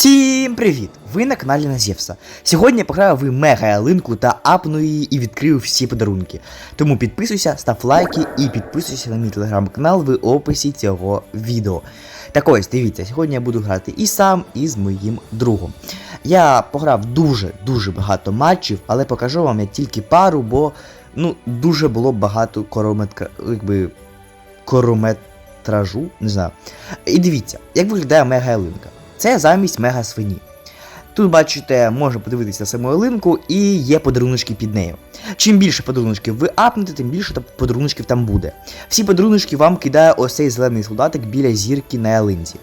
Всім привіт! Ви на каналі Назєвса. Сьогодні я пограю в мега ялинку та апну її і відкрию всі подарунки. Тому підписуйся, став лайки і підписуйся на мій телеграм-канал в описі цього відео. Так ось, дивіться, сьогодні я буду грати і сам, і з моїм другом. Я пограв дуже-дуже багато матчів, але покажу вам я тільки пару, бо ну, дуже було багато корометка, якби, корометражу, не знаю. І дивіться, як виглядає мега ялинка. Це замість мега свині. Тут, бачите, можна подивитися саму ялинку і є подаруночки під нею. Чим більше подаруночків ви апнете, тим більше подаруночків там буде. Всі подаруночки вам кидає ось цей зелений солдатик біля зірки на ялинці.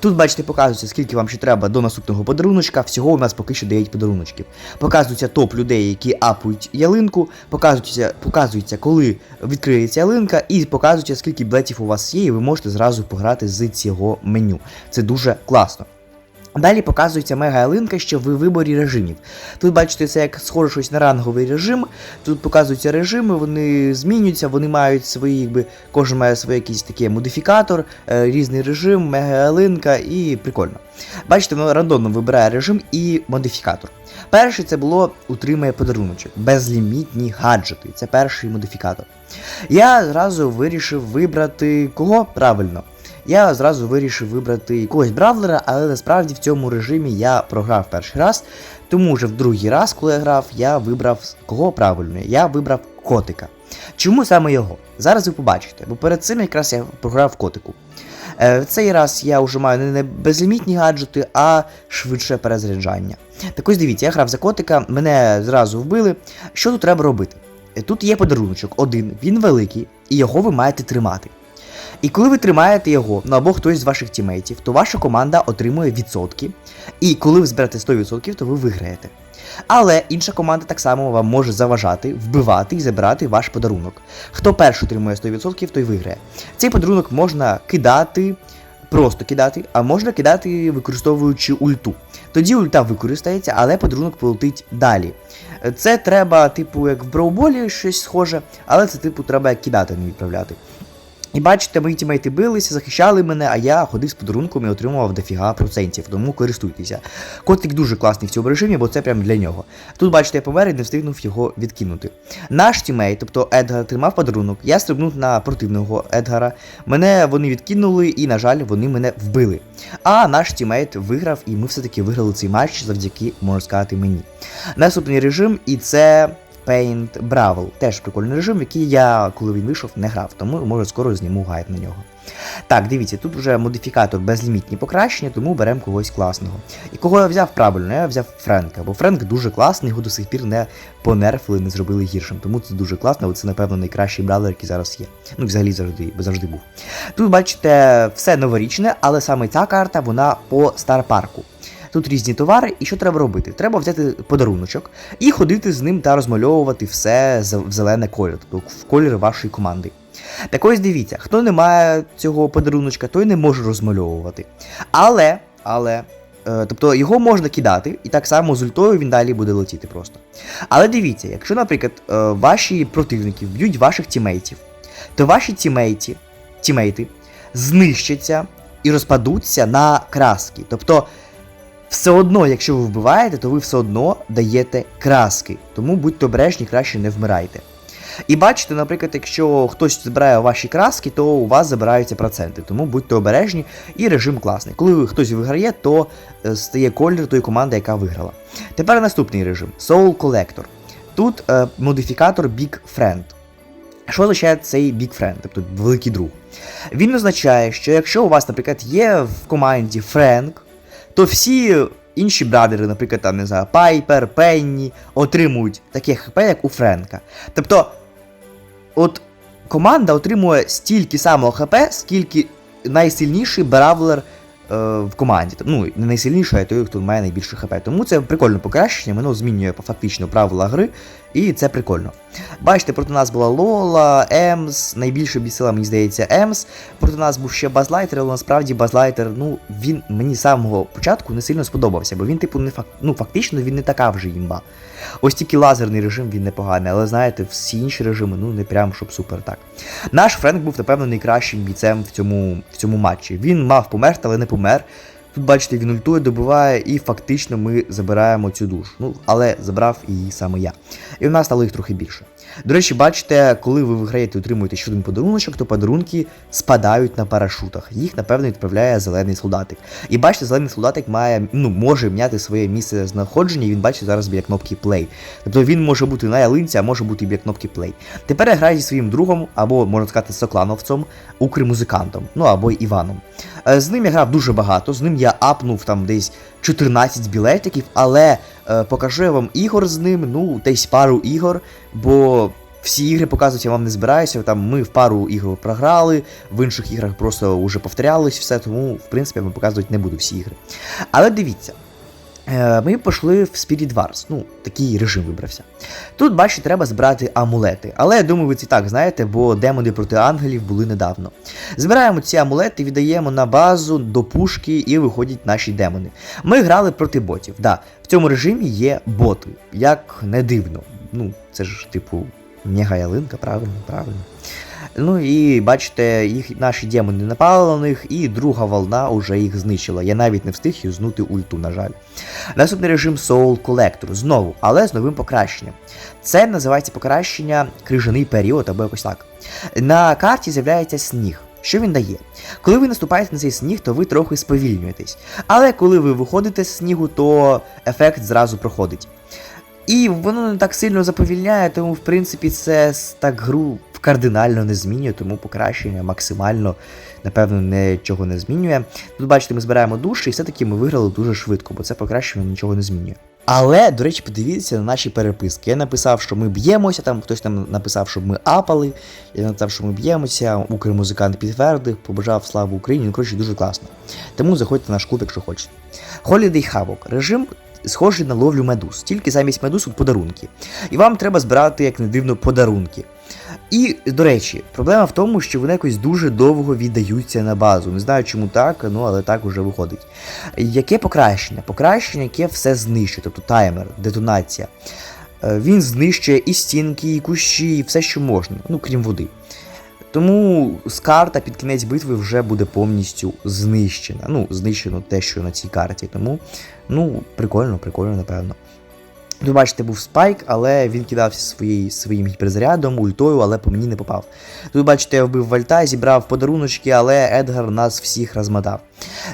Тут, бачите, показується, скільки вам ще треба до наступного подаруночка. Всього у нас поки що 9 подаруночків. Показується топ людей, які апують ялинку, показується, показується, коли відкриється ялинка, і показується, скільки білетів у вас є, і ви можете зразу пограти з цього меню. Це дуже класно. Далі показується мега ялинка, що в виборі режимів. Тут бачите, це як схоже щось на ранговий режим. Тут показуються режими, вони змінюються, вони мають свої, якби кожен має свій якийсь такий модифікатор, е, різний режим, мега ялинка і прикольно. Бачите, воно рандомно вибирає режим і модифікатор. Перший це було утримає подаруночок, безлімітні гаджети. Це перший модифікатор. Я зразу вирішив вибрати кого правильно. Я зразу вирішив вибрати якогось бравлера, але насправді в цьому режимі я програв перший раз. Тому вже в другий раз, коли я грав, я вибрав кого правильно? Я вибрав котика. Чому саме його? Зараз ви побачите, бо перед цим якраз я програв котику. Е, в цей раз я вже маю не безлімітні гаджети, а швидше перезаряджання. Так ось дивіться, я грав за котика, мене зразу вбили. Що тут треба робити? Е, Тут є подаруночок один, він великий, і його ви маєте тримати. І коли ви тримаєте його, ну або хтось з ваших тімейтів, то ваша команда отримує відсотки. І коли ви зберете 100%, то ви виграєте. Але інша команда так само вам може заважати, вбивати і забирати ваш подарунок. Хто перший отримує 100%, той виграє. Цей подарунок можна кидати, просто кидати, а можна кидати використовуючи ульту. Тоді ульта використається, але подарунок полетить далі. Це треба, типу, як в броуболі щось схоже, але це, типу, треба кидати, не відправляти. І бачите, мої тімейти билися, захищали мене, а я ходив з подарунком і отримував дофіга процентів, тому користуйтеся. Котик дуже класний в цьому режимі, бо це прям для нього. Тут, бачите, я помер і не встигнув його відкинути. Наш тімейт, тобто Едгар, тримав подарунок, я стрибнув на противного Едгара. Мене вони відкинули, і, на жаль, вони мене вбили. А наш тімейт виграв, і ми все-таки виграли цей матч завдяки, можна сказати, мені. Наступний режим, і це. Paint Brawl. Теж прикольний режим, який я, коли він вийшов, не грав, тому може скоро зніму гайд на нього. Так, дивіться, тут вже модифікатор безлімітні покращення, тому беремо когось класного. І кого я взяв правильно, я взяв Френка, бо Френк дуже класний, його до сих пір не понерфили, не зробили гіршим. Тому це дуже класно, бо це, напевно, найкращий бравлер, який зараз є. Ну, взагалі завжди, завжди був. Тут, бачите, все новорічне, але саме ця карта, вона по Старпарку. Тут різні товари, і що треба робити? Треба взяти подаруночок і ходити з ним та розмальовувати все в зелене колір, тобто в колір вашої команди. Так ось дивіться, хто не має цього подаруночка, той не може розмальовувати. Але, але, е, тобто його можна кидати, і так само з ультою він далі буде летіти просто. Але дивіться, якщо, наприклад, е, ваші противники вб'ють ваших тімейтів, то ваші тімейті, тімейти знищаться і розпадуться на краски. Тобто все одно, якщо ви вбиваєте, то ви все одно даєте краски. Тому будьте обережні, краще не вмирайте. І бачите, наприклад, якщо хтось збирає ваші краски, то у вас забираються проценти. Тому будьте обережні і режим класний. Коли хтось виграє, то е, стає колір тої команди, яка виграла. Тепер наступний режим Soul Collector. Тут е, модифікатор Big Friend. Що означає цей Big Friend, тобто великий друг? Він означає, що якщо у вас, наприклад, є в команді Френк, то всі інші брадери, наприклад, там, не знаю, Пайпер, Пенні, отримують таке ХП, як у Френка. Тобто, от команда отримує стільки самого ХП, скільки найсильніший бравлер е, в команді. Ну, не найсильніший, а той, хто має найбільше ХП. Тому це прикольне покращення, воно змінює фактично правила гри, і це прикольно. Бачите, проти нас була Лола, Емс, найбільше бісила, мені здається, Емс. Проти нас був ще Базлайтер, але насправді Базлайтер, ну, він мені з самого початку не сильно сподобався, бо він, типу, не фак... ну, фактично він не така вже імба. Ось тільки лазерний режим він непоганий, але знаєте, всі інші режими, ну не прям щоб супер так. Наш Френк був, напевно, найкращим бійцем в цьому, в цьому матчі. Він мав померти, але не помер. Тут, бачите, він ультує, добиває, і фактично ми забираємо цю душу. Ну, але забрав її саме я. І у нас стало їх трохи більше. До речі, бачите, коли ви виграєте і отримуєте ще один подаруночок, то подарунки спадають на парашутах. Їх, напевно, відправляє зелений солдатик. І бачите, зелений солдатик має, ну, може міняти своє місце знаходження, і він бачить зараз біля кнопки Play. Тобто він може бути на ялинці, а може бути біля кнопки Play. Тепер я граю зі своїм другом, або можна сказати, соклановцем, укрмузикантом, ну або Іваном. Е, З ним я грав дуже багато, з ним я апнув там десь 14 білетиків, але е, покажу я вам ігор з ним, ну, десь пару ігор, бо всі ігри показують, я вам не збираюся. Там ми в пару ігор програли, в інших іграх просто вже повторялось все, тому в принципі я вам показувати не буду всі ігри. Але дивіться. Е, Ми пішли в Spirit Wars, ну, такий режим вибрався. Тут, бачите, треба збирати амулети. Але я думаю, ви це так знаєте, бо демони проти ангелів були недавно. Збираємо ці амулети, віддаємо на базу до пушки і виходять наші демони. Ми грали проти ботів. Да, в цьому режимі є боти, як не дивно. Ну, це ж, типу, мега ялинка, правильно, правильно. Ну і бачите, їх наші демони напали на них, і друга волна уже їх знищила. Я навіть не встиг юзнути ульту, на жаль. Наступний режим Soul Collector, знову, але з новим покращенням. Це називається покращення крижаний період або якось так. На карті з'являється сніг. Що він дає? Коли ви наступаєте на цей сніг, то ви трохи сповільнюєтесь. Але коли ви виходите з снігу, то ефект зразу проходить. І воно не так сильно заповільняє, тому в принципі це так гру кардинально не змінює, тому покращення максимально, напевно, нічого не змінює. Тут бачите, ми збираємо душі, і все-таки ми виграли дуже швидко, бо це покращення нічого не змінює. Але, до речі, подивіться на наші переписки. Я написав, що ми б'ємося, там хтось там написав, щоб ми апали. Я написав, що ми б'ємося, Укрмузикант підтвердив, побажав славу Україні. Ну, коротше, дуже класно. Тому заходьте на наш клуб, якщо хочете. Holiday Havoc. Режим схожий на ловлю медуз, тільки замість медуз тут подарунки. І вам треба збирати, як не дивно, подарунки. І, до речі, проблема в тому, що вони якось дуже довго віддаються на базу. Не знаю, чому так, ну але так уже виходить. Яке покращення? Покращення, яке все знищує, тобто таймер, детонація. Е, Він знищує і стінки, і кущі, і все, що можна, ну крім води. Тому карта під кінець битви вже буде повністю знищена. Ну, знищено те, що на цій карті. Тому, ну, прикольно, прикольно, напевно. Тут, бачите, був спайк, але він кидався своєю, своїм гіперзарядом, ультою, але по мені не попав. Тут, бачите, я вбив вальта, зібрав подаруночки, але Едгар нас всіх розмотав.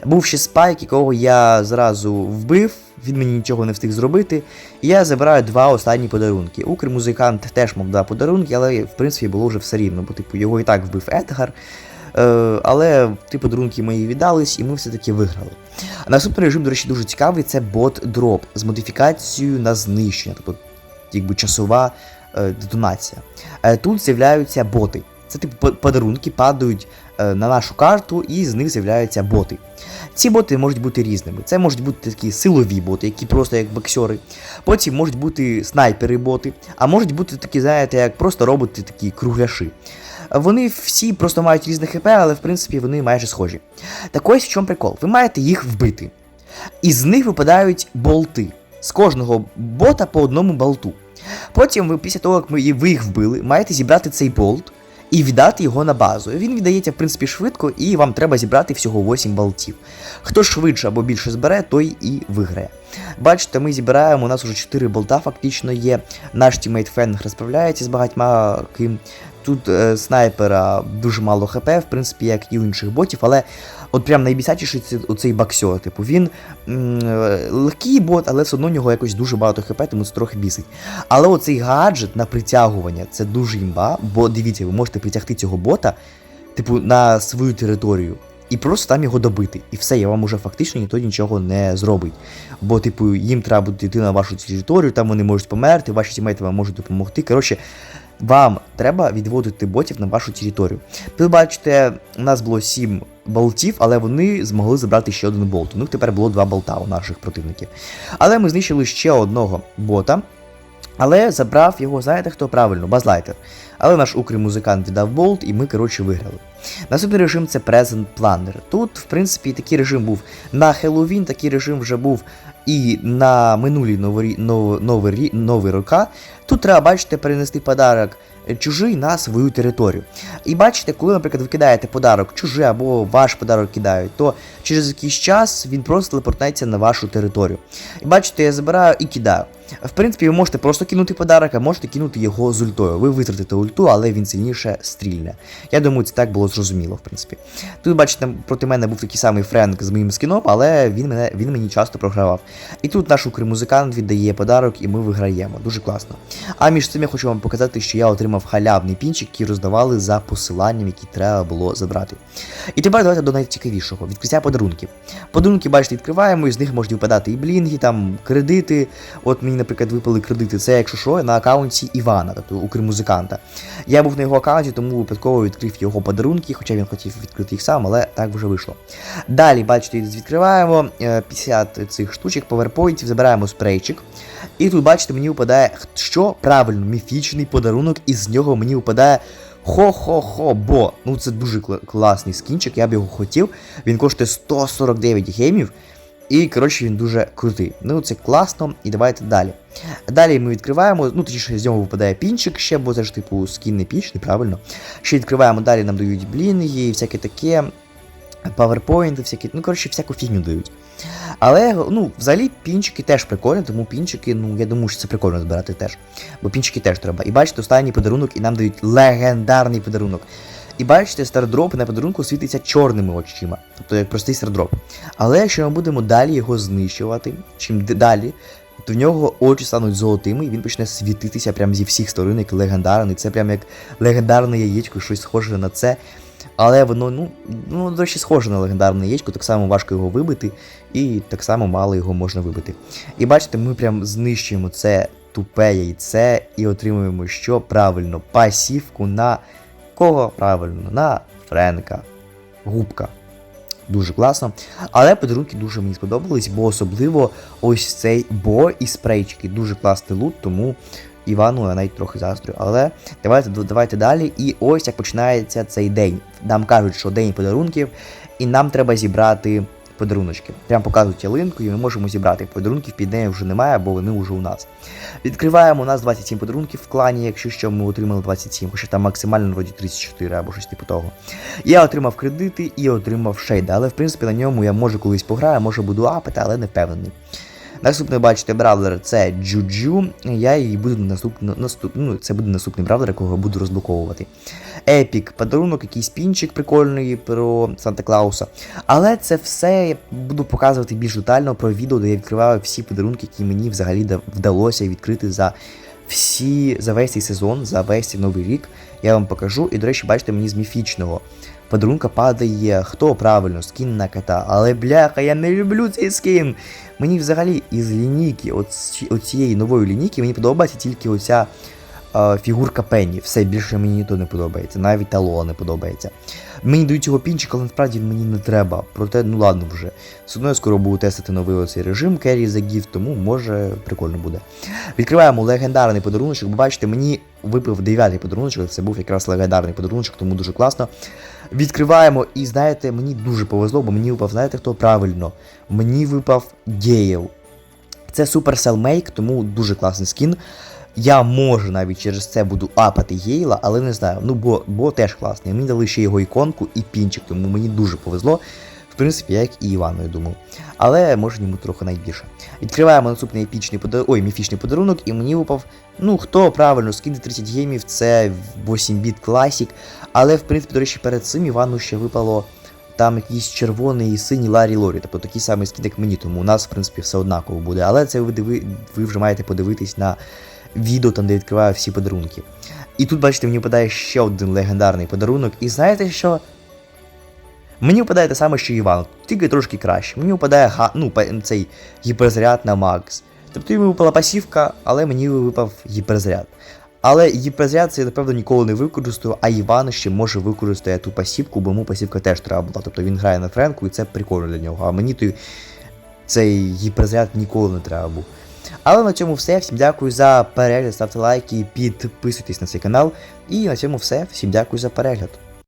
Був ще спайк, якого я зразу вбив, він мені нічого не встиг зробити. І я забираю два останні подарунки. Укрмузикант теж мав два подарунки, але в принципі було вже все рівно, бо типу його і так вбив Едгар. Е, але ті подарунки мої віддались, і ми все-таки виграли. Наступний режим, до речі, дуже цікавий це бот-дроп з модифікацією на знищення, тобто якби часова е, детонація. Е, тут з'являються боти. Це типу подарунки падають на нашу карту, і з них з'являються боти. Ці боти можуть бути різними. Це можуть бути такі силові боти, які просто як боксери. Потім можуть бути снайпери-боти, а можуть бути такі, знаєте, як просто роботи, такі кругляши. Вони всі просто мають різне хп, але в принципі вони майже схожі. Так ось в чому прикол. Ви маєте їх вбити. І з них випадають болти. З кожного бота по одному болту. Потім ви, після того, як ми, ви їх вбили, маєте зібрати цей болт і віддати його на базу. Він віддається, в принципі, швидко, і вам треба зібрати всього 8 болтів. Хто швидше або більше збере, той і виграє. Бачите, ми зібраємо, у нас вже 4 болта фактично є. Наш тімейт Фенг розправляється з багатьма ким. Тут е, снайпера дуже мало хп, в принципі, як і у інших ботів, але от прям найбісячіший це оцей боксер. Типу, він м, е, легкий бот, але все одно у нього якось дуже багато хп, тому це трохи бісить. Але оцей гаджет на притягування це дуже імба, бо дивіться, ви можете притягти цього бота, типу, на свою територію. І просто там його добити. І все, я вам уже фактично ніхто нічого не зробить. Бо, типу, їм треба буде йти на вашу територію, там вони можуть померти, ваші тімейти вам можуть допомогти. Коротше, вам треба відводити ботів на вашу територію. Ви бачите, у нас було 7 болтів, але вони змогли забрати ще один болт. У них тепер було 2 болта у наших противників. Але ми знищили ще одного бота. Але забрав його, знаєте хто правильно, базлайтер. Але наш укрий музикант віддав болт, і ми, коротше, виграли. Наступний режим це Present Planner. Тут, в принципі, такий режим був на Хеллоуін, такий режим вже був і на минулі нові, нов, нові, нові рока. Тут треба, бачите, перенести подарок чужий на свою територію. І бачите, коли, наприклад, ви кидаєте подарок чужий або ваш подарок кидають, то через якийсь час він просто телепортнеться на вашу територію. І бачите, я забираю і кидаю. В принципі, ви можете просто кинути подарок, а можете кинути його з ультою. Ви витратите ульту, але він сильніше стрільне. Я думаю, це так було зрозуміло, в принципі. Тут, бачите, проти мене був такий самий Френк з моїм скіном, але він мене він мені часто програвав. І тут наш укрмузикант віддає подарок, і ми виграємо. Дуже класно. А між цим я хочу вам показати, що я отримав халявний пінчик, який роздавали за посиланням, які треба було забрати. І тепер давайте до найцікавішого відкриття подарунків. Подарунки, бачите, відкриваємо, і з них можуть випадати і блінги, там кредити. От мені, наприклад, випали кредити. Це, якщо що, на аккаунті Івана, тобто укрмузиканта. Я був на його аккаунті, тому випадково відкрив його подарунки, хоча він хотів відкрити їх сам, але так вже вийшло. Далі, бачите, відкриваємо е, 50 цих штучок, поверпоінтів, забираємо спрейчик. І тут, бачите, мені випадає, що правильно, міфічний подарунок, і з нього мені випадає. Хо-хо-хо, бо ну це дуже кла- класний скінчик, я б його хотів. Він коштує 149 геймів. І, коротше, він дуже крутий. Ну, це класно, і давайте далі. Далі ми відкриваємо, ну, точніше, з нього випадає пінчик ще, бо це ж типу скін не піч, неправильно. Ще відкриваємо, далі нам дають блінги, і всяке таке, паверпоінти, всякі, ну, коротше, всяку фігню дають. Але, ну, взагалі, пінчики теж прикольні, тому пінчики, ну, я думаю, що це прикольно збирати теж. Бо пінчики теж треба. І бачите, останній подарунок, і нам дають легендарний подарунок. І бачите, стардроп на подарунку світиться чорними очима, тобто як простий стардроп. Але якщо ми будемо далі його знищувати, чим далі, то в нього очі стануть золотими, і він почне світитися прямо зі всіх сторон, як легендарний. Це прям як легендарне яєчко, щось схоже на це. Але воно, ну, ну, до речі, схоже на легендарне яєчко, так само важко його вибити, і так само мало його можна вибити. І бачите, ми прям знищуємо це тупе яйце і отримуємо що правильно пасівку на кого правильно? На Френка. Губка. Дуже класно. Але подарунки дуже мені сподобались, бо особливо ось цей бо і спрейчики. Дуже класний лут, тому Івану я навіть трохи заздрю. Але давайте, давайте далі. І ось як починається цей день. Нам кажуть, що день подарунків, і нам треба зібрати подаруночки. Прям показують ялинку, і ми можемо зібрати. Подарунків під нею вже немає, бо вони вже у нас. Відкриваємо у нас 27 подарунків в клані, якщо що ми отримали 27, хоча там максимально вроді 34 або щось типу того. Я отримав кредити і отримав шейда, але в принципі на ньому я може колись пограю, може буду апати, але не впевнений. Наступний, бачите, бравлер це Джуджу. Я її буду наступно, наступ, ну, це буде наступний бравлер, якого я буду розблоковувати. Епік, подарунок, якийсь пінчик прикольний про Санта Клауса. Але це все я буду показувати більш детально про відео, де я відкриваю всі подарунки, які мені взагалі вдалося відкрити за всі за весь цей сезон, за весь цей новий рік. Я вам покажу. І, до речі, бачите, мені з міфічного подарунка падає хто правильно, скін на кота. Але бляха, я не люблю цей скін. Мені взагалі із лінійки, от, от нової лінійки, мені подобається тільки оця фігурка Пенні. Все більше мені то не подобається. Навіть Талоа не подобається. Мені дають його пінчик, але насправді мені не треба. Проте, ну ладно вже. Все одно я скоро буду тестити новий оцей режим Carry the Gift, тому може прикольно буде. Відкриваємо легендарний подаруночок. Бо бачите, мені випав дев'ятий подаруночок, це був якраз легендарний подаруночок, тому дуже класно. Відкриваємо, і знаєте, мені дуже повезло, бо мені випав, знаєте хто правильно? Мені випав Гейл. Це Supercell Make, тому дуже класний скін. Я може навіть через це буду апати Гейла, але не знаю. Ну, бо, бо теж класний. Мені дали ще його іконку і пінчик, тому мені дуже повезло. В принципі, як і Івану, я думав. Але може йому трохи найбільше. Відкриваємо наступний епічний подарунок, ой, міфічний подарунок, і мені випав, ну хто правильно, скинути 30 геймів, це 8-біт класік. Але в принципі, до речі, перед цим Івану ще випало там якийсь червоний і синій Ларі Лорі, тобто такий самий скін, як мені, тому у нас, в принципі, все однаково буде. Але це ви, ви вже маєте подивитись на відео, там, де відкриваю всі подарунки. І тут, бачите, мені випадає ще один легендарний подарунок. І знаєте що? Мені випадає те саме, що і Івану, тільки трошки краще. Мені випадає га, ну, цей гіперзаряд на Макс. Тобто йому випала пасівка, але мені випав гіперзаряд. Але гіперзаряд це я, напевно, ніколи не використаю, а Іван ще може використати ту пасівку, бо йому пасівка теж треба була. Тобто він грає на Френку і це прикольно для нього. А мені той цей гіперзаряд ніколи не треба був. Але на цьому все. Всім дякую за перегляд, ставте лайки, підписуйтесь на цей канал. І на цьому все. Всім дякую за перегляд.